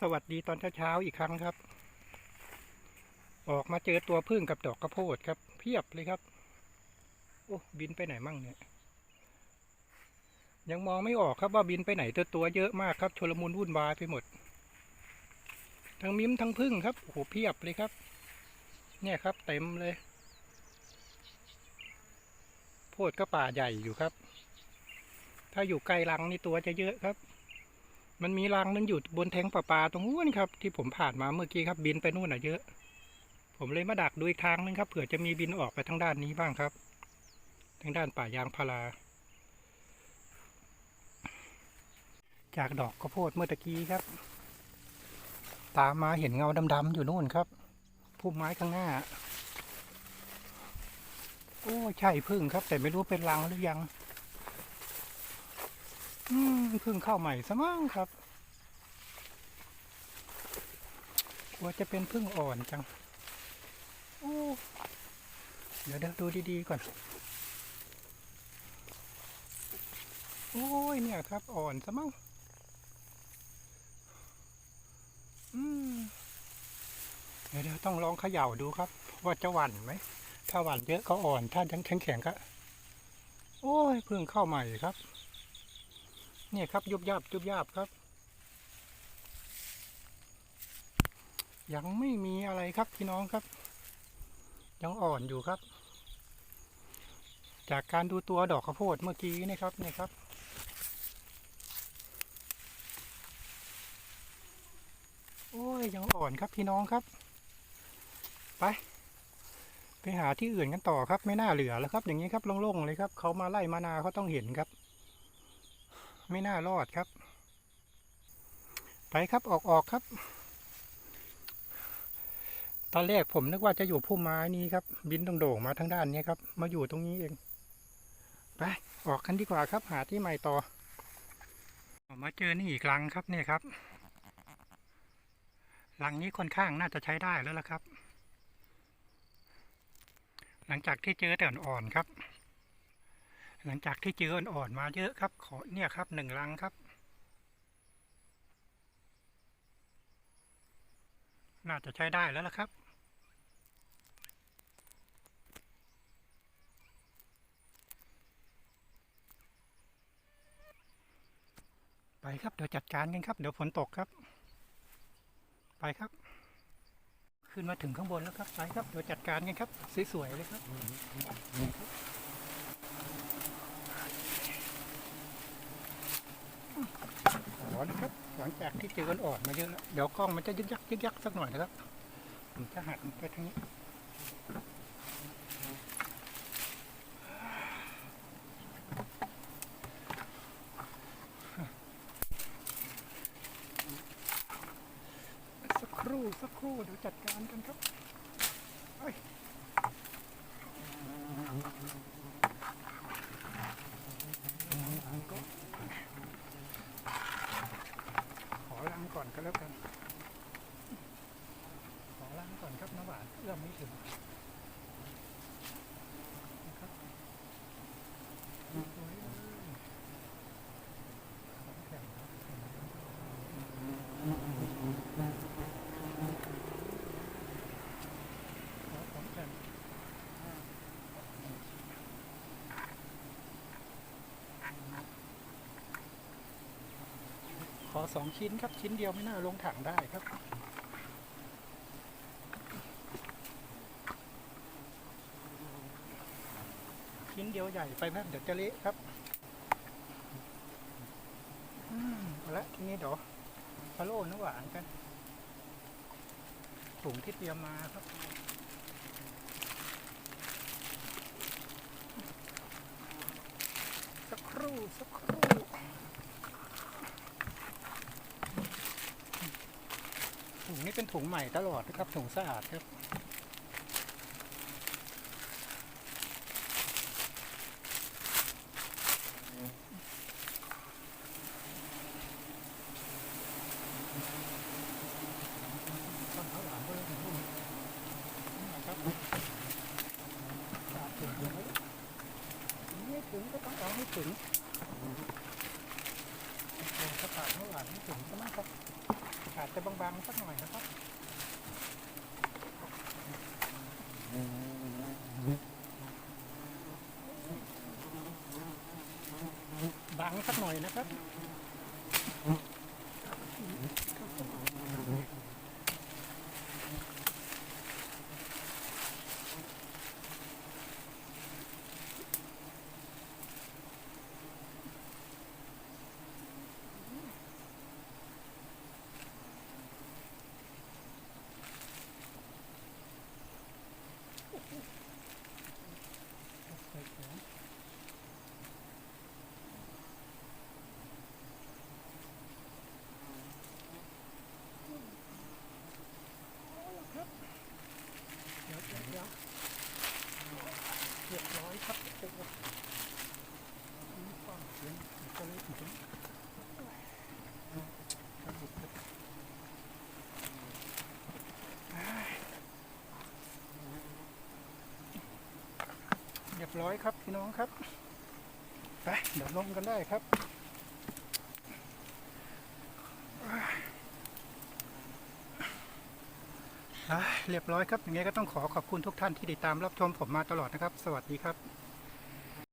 สวัสดีตอนเช้าๆอีกครั้งครับ ออกมาเจอตัวพึ่งกับดอกกระโพดครับ เพียบเลยครับ โอ้บินไปไหนมั่งเนี่ย ยังมองไม่ออกครับว่าบินไปไหนตัวตัวเยอะมากครับชลมุนวุ่นวายไปหมด ทั้งมิ้มทั้งพึ่งครับโอ้โหเพียบเลยครับ เนี่ยครับ เต็มเลย โพดก็ป่าใหญ่อยู่ครับ ถ้าอยู่ไกล้รังนี่ตัวจะเยอะครับ มันมีรังนึงอยู่บนแทงประปาตรงนู้นครับ ที่ผมผ่านมาเมื่อกี้ครับ บินไปนู่นอะเยอะ ผมเลยมาดักดูอีกทางนึงครับเผื่อจะมีบินออกไปทางด้านนี้บ้างครับ ทางด้านป่ายางพารา จากดอกข้าวโพดเมื่อตะกี้ครับ ตามมาเห็นเงาดำๆอยู่นู่นครับพุ่มไม้ข้างหน้า โอ้ใช่พึ่งครับ แต่ไม่รู้เป็นรังหรือยัง อืมเพิ่งเข้าใหม่ซะมั้งครับกลัวจะเป็นพึ่งอ่อนจังโอ้เดี๋ยวเดี๋ยวดูดีๆก่อน โอ้ยเนี่ยครับอ่อนซะมั้งอืมเดี๋ยวเดี๋ยวต้องลองเขย่าดูครับ ว่าจะหวั่นไหม ถ้าหวั่นเยอะก็อ่อน ถ้ายังแข็งๆก็ โอ้ยเพิ่งเข้าใหม่ครับ เนี่ยครับยุบยับยุบยับครับ ยังไม่มีอะไรครับพี่น้องครับ ยังอ่อนอยู่ครับ จากการดูตัวดอกข้าวโพดเมื่อกี้นี่ครับเนี่ยครับโอ้ยยังอ่อนครับพี่น้องครับ ไป ไปหาที่อื่นกันต่อครับ ไม่น่าเหลือแล้วครับ อย่างนี้ครับโล่งๆเลยครับเขามาไล่มานาเขาต้องเห็นครับ ไม่น่ารอดครับ ไปครับออกออกครับ ตอนแรกผมนึกว่าจะอยู่พุ่มไม้นี้ครับ บินตรงโด่งมาทางด้านนี้ครับ มาอยู่ตรงนี้เอง ไปออกกันดีกว่าครับ หาที่ใหม่ต่อ มาเจอนี่อีกรังครับเนี่ยครับรังนี้ค่อนข้างน่าจะใช้ได้แล้วล่ะครับ หลังจากที่เจอแต่อ่อนๆครับ หลังจากที่เจออ่อนๆมาเยอะครับ ขอเนี่ยครับหนึ่งรังครับ น่าจะใช้ได้แล้วล่ะครับไปครับเดี๋ยวจัดการกันครับ เดี๋ยวฝนตกครับ ไปครับ ขึ้นมาถึงข้างบนแล้วครับไปครับเดี๋ยวจัดการกันครับสวยๆเลยครับ ขอ นะครับ หลังจากที่เจอกันอ่อนมาเยอะแล้วเดี๋ยวกล้องมันจะยึกยักยึกยักสักหน่อยนะครับผมจะหันไปทางนี้สักครู่สักครู่เดี๋ยวจัดการกันครับเอ้ยก็ขอล้างก่อนก็แล้วกัน ขอล้างก่อนครับน้ำหวานเอื้อมไม่ถึงนะครับสวยเลยของแข็งครับขอของแข็งขอ สองชิ้นครับ ชิ้นเดียวไม่น่าลงถังได้ครับชิ้นเดียวใหญ่ไปไหมเดี๋ยวจะเละครับอืมเอาละทีนี้เดี๋ยวพะโล้น้ำหวานกันถุงที่เตรียมมาครับสักครู่สักครู่ ถุง นี้เป็นถุงใหม่ตลอดนะครับ ถุงสะอาดครับครับขาดถึงถึงแล้วไม่ถึงก็ต้องเอาให้ถึงโอ้โหถ้าขาดข้าวหลามไม่ถึงก็น่าครับขา อาจจะบางๆสักหน่อยนะครับบางสักหน่อยนะครับ เดี๋ยวเดี๋ยวเดี๋ยวเร้อยครับโอ้โหนี่ฟังเสียงก็เลยถึงเรียบร้อยครับพี่น้องครับ ไปเดี๋ยวลงกันได้ครับอ่าเรียบร้อยครับ อย่างไงก็ต้องขอขอบคุณทุกท่านที่ติดตามรับชมผมมาตลอดนะครับ สวัสดีครับ